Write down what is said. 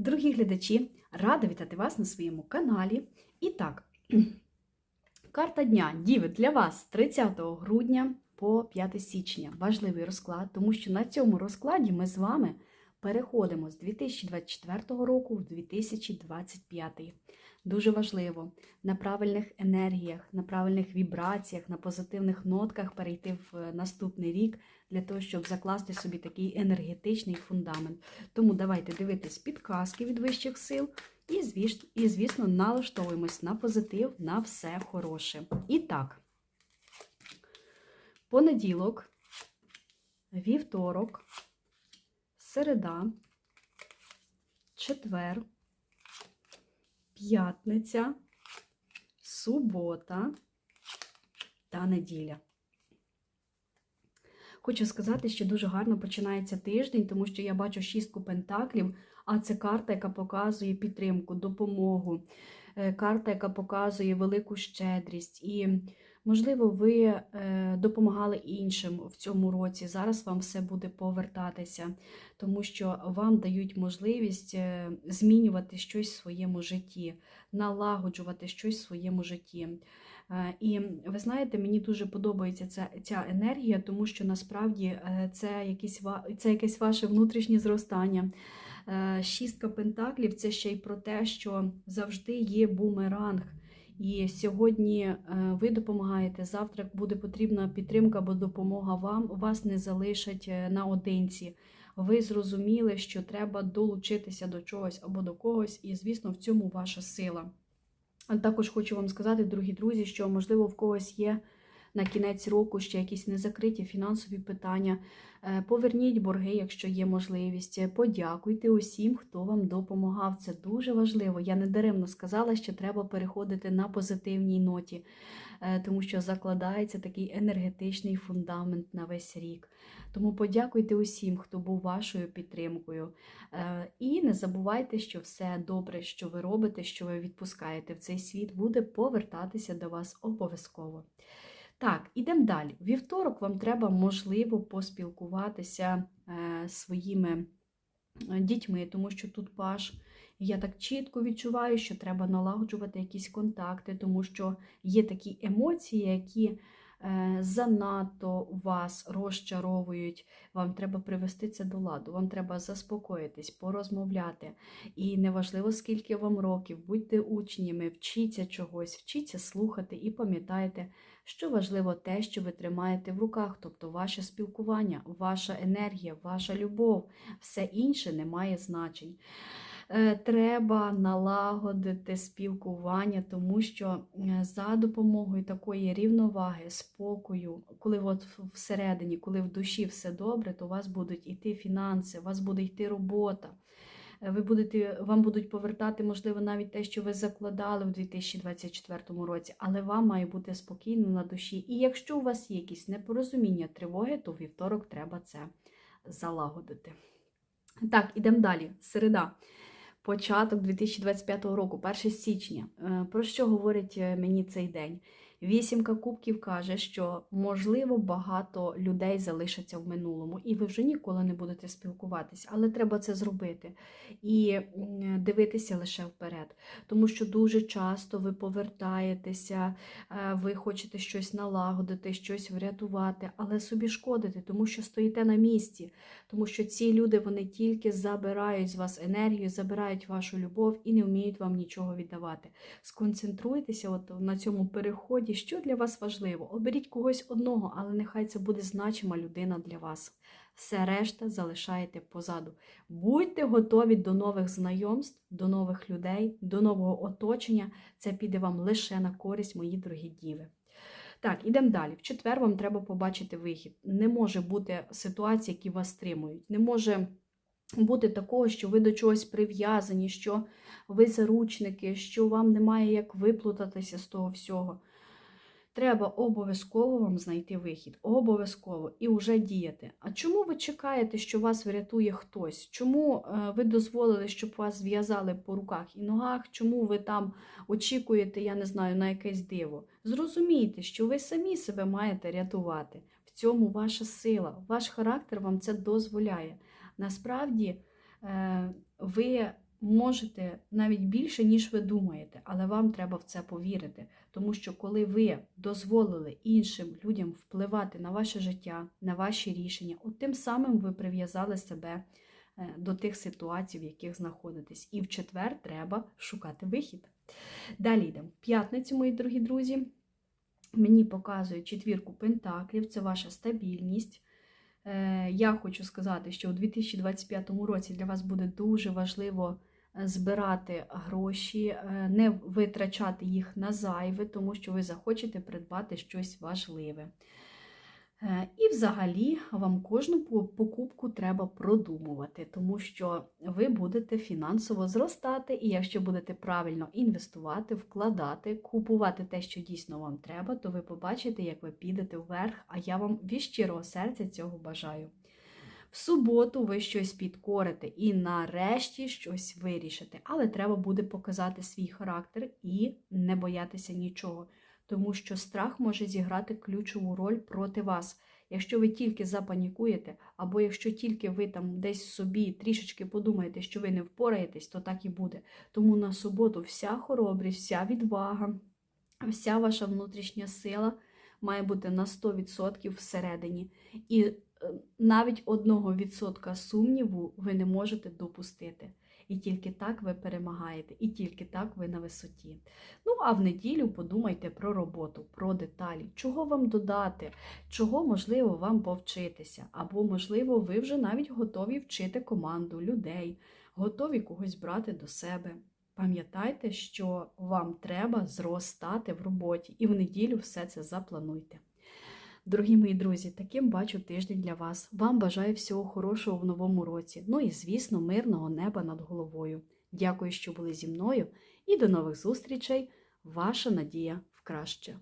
Дорогі глядачі, рада вітати вас на своєму каналі. І так, карта дня Діви для вас 30 грудня по 5 січня. Важливий розклад, тому що на цьому розкладі ми з вами переходимо з 2024 року в 2025. Дуже важливо на правильних енергіях, на правильних вібраціях, на позитивних нотках перейти в наступний рік для того, щоб закласти собі такий енергетичний фундамент. Тому давайте дивитись підказки від вищих сил і, звіс- і звісно, налаштовуємось на позитив, на все хороше. І так, понеділок, вівторок, середа, четвер, п'ятниця, субота та неділя. Хочу сказати, що дуже гарно починається тиждень, тому що я бачу шістку пентаклів, а це карта, яка показує підтримку, допомогу, е, карта, яка показує велику щедрість. І, можливо, ви е, допомагали іншим в цьому році. Зараз вам все буде повертатися, тому що вам дають можливість е, змінювати щось в своєму житті, налагоджувати щось в своєму житті. Е, І ви знаєте, мені дуже подобається ця, ця енергія, тому що насправді це, якісь, це якесь ваше внутрішнє зростання. Шістка пентаклів це ще й про те, що завжди є бумеранг. І сьогодні е, ви допомагаєте, завтра буде потрібна підтримка або допомога вам, вас не залишать е, наодинці. Ви зрозуміли, що треба долучитися до чогось або до когось, і, звісно, в цьому ваша сила. Також хочу вам сказати, дорогі друзі, що можливо в когось є на кінець року ще якісь незакриті фінансові питання. Е, Поверніть борги, якщо є можливість. Подякуйте усім, хто вам допомагав. Це дуже важливо. Я не даремно сказала, що треба переходити на позитивній ноті, е, тому що закладається такий енергетичний фундамент на весь рік. Тому подякуйте усім, хто був вашою підтримкою. Е, І не забувайте, що все добре, що ви робите, що ви відпускаєте в цей світ, буде повертатися до вас обов'язково. Так, ідемо далі. Вівторок вам треба, можливо, поспілкуватися е, своїми е, дітьми, тому що тут паш. Я так чітко відчуваю, що треба налагоджувати якісь контакти, тому що є такі емоції, які занадто вас розчаровують. Вам треба привести це до ладу, вам треба заспокоїтись, порозмовляти. І неважливо, скільки вам років, будьте учнями, вчіться чогось, вчіться слухати і пам'ятайте, що важливо те, що ви тримаєте в руках, тобто ваше спілкування, ваша енергія, ваша любов, все інше не має значень. Е, Треба налагодити спілкування, тому що е, за допомогою такої рівноваги, спокою, коли от всередині, коли в душі все добре, то у вас будуть йти фінанси, у вас буде йти робота. Е, Ви будете, вам будуть повертати, можливо, навіть те, що ви закладали в 2024 році, але вам має бути спокійно на душі. І якщо у вас є якісь непорозуміння, тривоги, то вівторок треба це залагодити. Так, ідемо далі. Середа. Початок 2025 року, 1 січня. Е, Про що говорить е, мені цей день? Вісімка кубків каже, що можливо багато людей залишаться в минулому, і ви вже ніколи не будете спілкуватися, але треба це зробити і дивитися лише вперед. Тому що дуже часто ви повертаєтеся, е, ви хочете щось налагодити, щось врятувати, але собі шкодите, тому що стоїте на місці, тому що ці люди вони тільки забирають з вас енергію, забирають вашу любов і не вміють вам нічого віддавати. Сконцентруйтеся от на цьому переході, що для вас важливо. Оберіть когось одного, але нехай це буде значима людина для вас. Все решта залишаєте позаду. Будьте готові до нових знайомств, до нових людей, до нового оточення. Це піде вам лише на користь, мої дорогі діви. Так, ідемо далі. В четвер вам треба побачити вихід. Не може бути ситуації, які вас стримують. Не може бути такого, що ви до чогось прив'язані, що ви заручники, що вам немає як виплутатися з того всього. Треба обов'язково вам знайти вихід. Обов'язково і вже діяти. А чому ви чекаєте, що вас врятує хтось? Чому е, ви дозволили, щоб вас зв'язали по руках і ногах? Чому ви там очікуєте, я не знаю, на якесь диво? Зрозумійте, що ви самі себе маєте рятувати. В цьому ваша сила, ваш характер вам це дозволяє. Насправді е, ви можете навіть більше, ніж ви думаєте, але вам треба в це повірити. Тому що коли ви дозволили іншим людям впливати на ваше життя, на ваші рішення, от тим самим ви прив'язали себе е, до тих ситуацій, в яких знаходитесь. І в четвер треба шукати вихід. Далі йдемо. В п'ятницю, мої дорогі друзі, мені показує четвірку пентаклів, це ваша стабільність. Е, Я хочу сказати, що у 2025 році для вас буде дуже важливо збирати гроші, е, не витрачати їх на зайве, тому що ви захочете придбати щось важливе. Е, І взагалі вам кожну покупку треба продумувати, тому що ви будете фінансово зростати, і якщо будете правильно інвестувати, вкладати, купувати те, що дійсно вам треба, то ви побачите, як ви підете вверх, а я вам від щирого серця цього бажаю. В суботу ви щось підкорите і нарешті щось вирішите, але треба буде показати свій характер і не боятися нічого тому що страх може зіграти ключову роль проти вас. Якщо ви тільки запанікуєте, або якщо тільки ви там десь собі трішечки подумаєте, що ви не впораєтесь, то так і буде. Тому на суботу вся хоробрість, вся відвага, вся ваша внутрішня сила має бути на 100% всередині. І навіть одного відсотка сумніву ви не можете допустити. І тільки так ви перемагаєте, і тільки так ви на висоті. Ну, а в неділю подумайте про роботу, про деталі, чого вам додати, чого можливо вам повчитися, або, можливо, ви вже навіть готові вчити команду людей, готові когось брати до себе. Пам'ятайте, що вам треба зростати в роботі, і в неділю все це заплануйте. Дорогі мої друзі, таким бачу тиждень для вас. Вам бажаю всього хорошого в новому році. Ну і, звісно, мирного неба над головою. Дякую, що були зі мною, і до нових зустрічей. Ваша надія в краще.